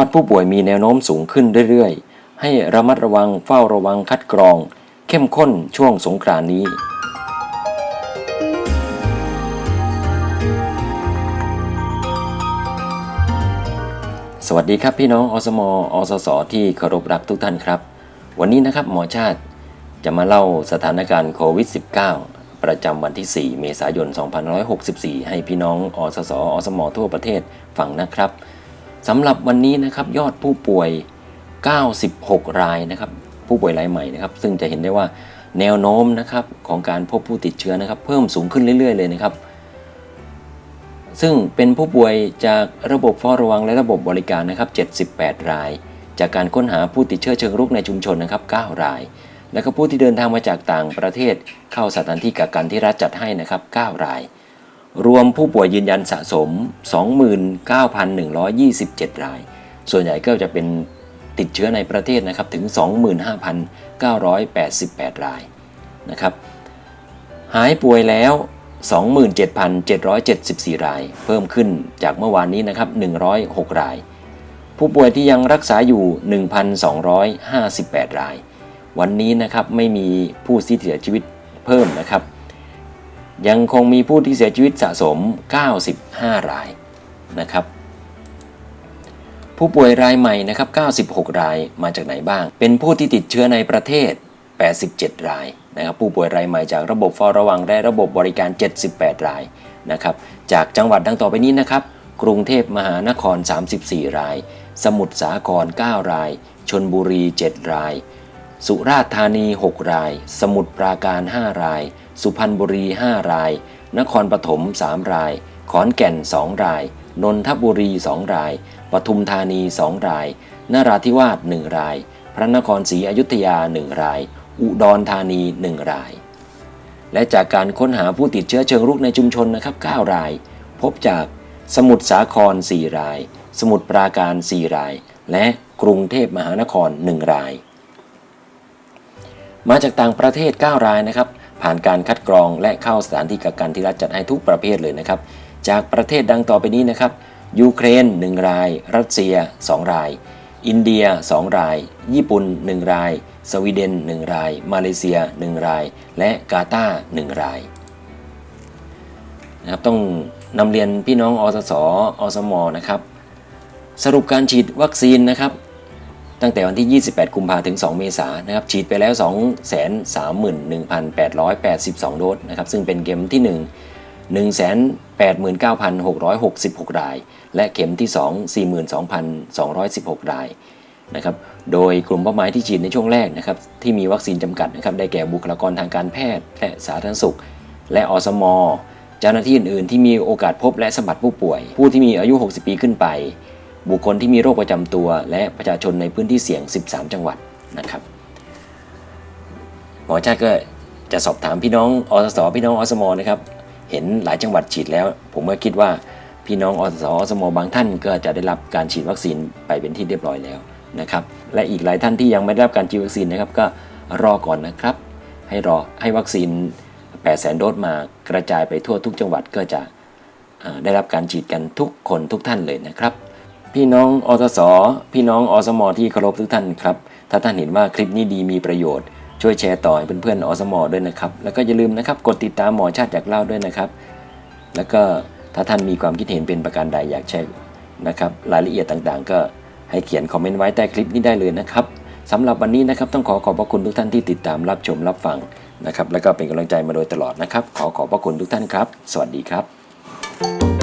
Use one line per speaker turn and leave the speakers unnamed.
อดผู้ป่วยมีแนวโน้มสูงขึ้นเรื่อยๆ ให้ระมัดระวังเฝ้าระวังคัดกรอง เข้มข้นช่วงสงกรานนี้ สวัสดีครับพี่น้องอสมอสสที่เคารพรักทุกท่านครับ วันนี้นะครับหมอชาติจะมาเล่าสถานการณ์โควิด -19 ประจำวันที่ 4 เมษายน 2564 ให้พี่น้องอสสอสมทั่วประเทศฟังนะครับ สำหรับวันนี้นะครับยอดผู้ป่วย 96 รายนะครับผู้ป่วยรายใหม่นะครับซึ่งจะเห็นได้ว่าแนวโน้มนะครับของการพบผู้ติดเชื้อนะครับ เพิ่มสูงขึ้นเรื่อย ๆ เลยนะครับ ซึ่งเป็นผู้ป่วยจากระบบเฝ้าระวังและระบบบริการนะครับ 78 ราย จากการค้นหาผู้ติดเชื้อเชิงรุกในชุมชนนะครับ 9 ราย และก็ผู้ที่เดินทางมาจากต่างประเทศเข้าสถานที่กักกันที่รัฐจัดให้นะครับ 9 ราย รวมผู้ป่วยยืนยันสะสม 29,127 ราย ส่วนใหญ่ก็จะเป็นติดเชื้อในประเทศนะครับถึง 25,988 รายนะครับ หายป่วยแล้ว 27,774 ราย เพิ่มขึ้นจากเมื่อวานนี้นะครับ 106 ราย ผู้ป่วยที่ยังรักษาอยู่ 1,258 ราย วันนี้นะครับไม่มีผู้เสียชีวิตเพิ่มนะครับ ยังคงมีผู้ที่เสียชีวิตสะสม 95 รายนะครับ ผู้ป่วยรายใหม่นะครับ 96 รายมาจากไหนบ้าง เป็นผู้ที่ติดเชื้อในประเทศ 87 รายนะครับ ผู้ป่วยรายใหม่จากระบบเฝ้าระวังและระบบบริการ 78 รายนะครับ จากจังหวัดดังต่อไปนี้นะครับ กรุงเทพมหานคร 34 ราย สมุทรสาคร 9 ราย ชนบุรี 7 ราย สุราษฎร์ธานี 6 ราย สมุทรปราการ 5 ราย สุพรรณบุรี 5 ราย นครปฐม 3 ราย ขอนแก่น 2 ราย นนทบุรี 2 ราย ปทุมธานี 2 ราย นราธิวาส 1 ราย พระนครศรีอยุธยา 1 ราย อุดรธานี 1 ราย และจากการค้นหาผู้ติดเชื้อเชิงรุกในชุมชนนะครับ 9 ราย พบจากสมุทรสาคร 4 ราย สมุทรปราการ 4 ราย และกรุงเทพมหานคร 1 ราย มาจากต่างประเทศ 9 รายนะครับ ผ่านการคัดกรองและเข้าสถานที่กักกันที่รัฐจัดให้ทุกประเภทเลยนะครับ จากประเทศดังต่อไปนี้นะครับ ยูเครน 1 ราย รัสเซีย 2 ราย อินเดีย 2 ราย ญี่ปุ่น 1 ราย สวีเดน 1 ราย มาเลเซีย 1 ราย และกาตาร์1รายนะครับต้องนำเรียนพี่น้องอสสอสมนะครับ สรุปการฉีดวัคซีนนะครับ ตั้งแต่วันที่ 28 กุมภาถึง 2 เมษายนนะครับฉีดไปแล้ว 231,882 โดสนะครับซึ่งเป็นเข็มที่ 1 189,666 ราย และเข็มที่ 2 42,216 รายนะครับโดยกลุ่มเป้าหมายที่ฉีดในช่วงแรกนะครับที่มีวัคซีนจำกัดนะครับได้แก่บุคลากรทางการแพทย์ และสาธารณสุข และอสมเจ้าหน้าที่อื่นๆ ที่มีโอกาสพบและสัมผัสผู้ป่วย ผู้ที่มีอายุ 60 ปีขึ้นไป บุคคลที่มีโรคประจำตัว และประชาชนในพื้นที่เสี่ยง 13 จังหวัดนะครับ หมอชาติก็จะสอบถามพี่น้องอสสพี่น้องอสมนะครับ เห็นหลายจังหวัดฉีดแล้ว ผมก็คิดว่าพี่น้องอสสอสมบางท่านก็จะได้รับการฉีดวัคซีนไปเป็นที่เรียบร้อยแล้วนะครับ และอีกหลายท่านที่ยังไม่ได้รับการฉีดวัคซีนนะครับ ก็รอก่อนนะครับ ให้รอให้วัคซีน800,000โดสมากระจายไปทั่วทุกจังหวัดก็จะได้รับการฉีดกันทุกคนทุกท่านเลยนะครับ พี่น้องอสส พี่น้องอสมที่เคารพทุกท่านครับ ถ้าท่านเห็นว่าคลิปนี้ดีมีประโยชน์ ช่วยแชร์ต่อให้เพื่อนๆอสมด้วยนะครับ แล้วก็อย่าลืมนะครับกดติดตามหมอชาติอยากเล่าด้วยนะครับ แล้วก็ถ้าท่านมีความคิดเห็นเป็นประการใดอยากแชร์นะครับ รายละเอียดต่างๆ ก็ให้เขียนคอมเมนต์ไว้ใต้คลิปนี้ได้เลยนะครับสำหรับวันนี้นะครับต้องขอขอบพระคุณทุกท่านที่ติดตามรับชมรับฟังนะครับ แล้วก็เป็นกำลังใจมาโดยตลอดนะครับ ขอขอบพระคุณทุกท่านครับ สวัสดีครับ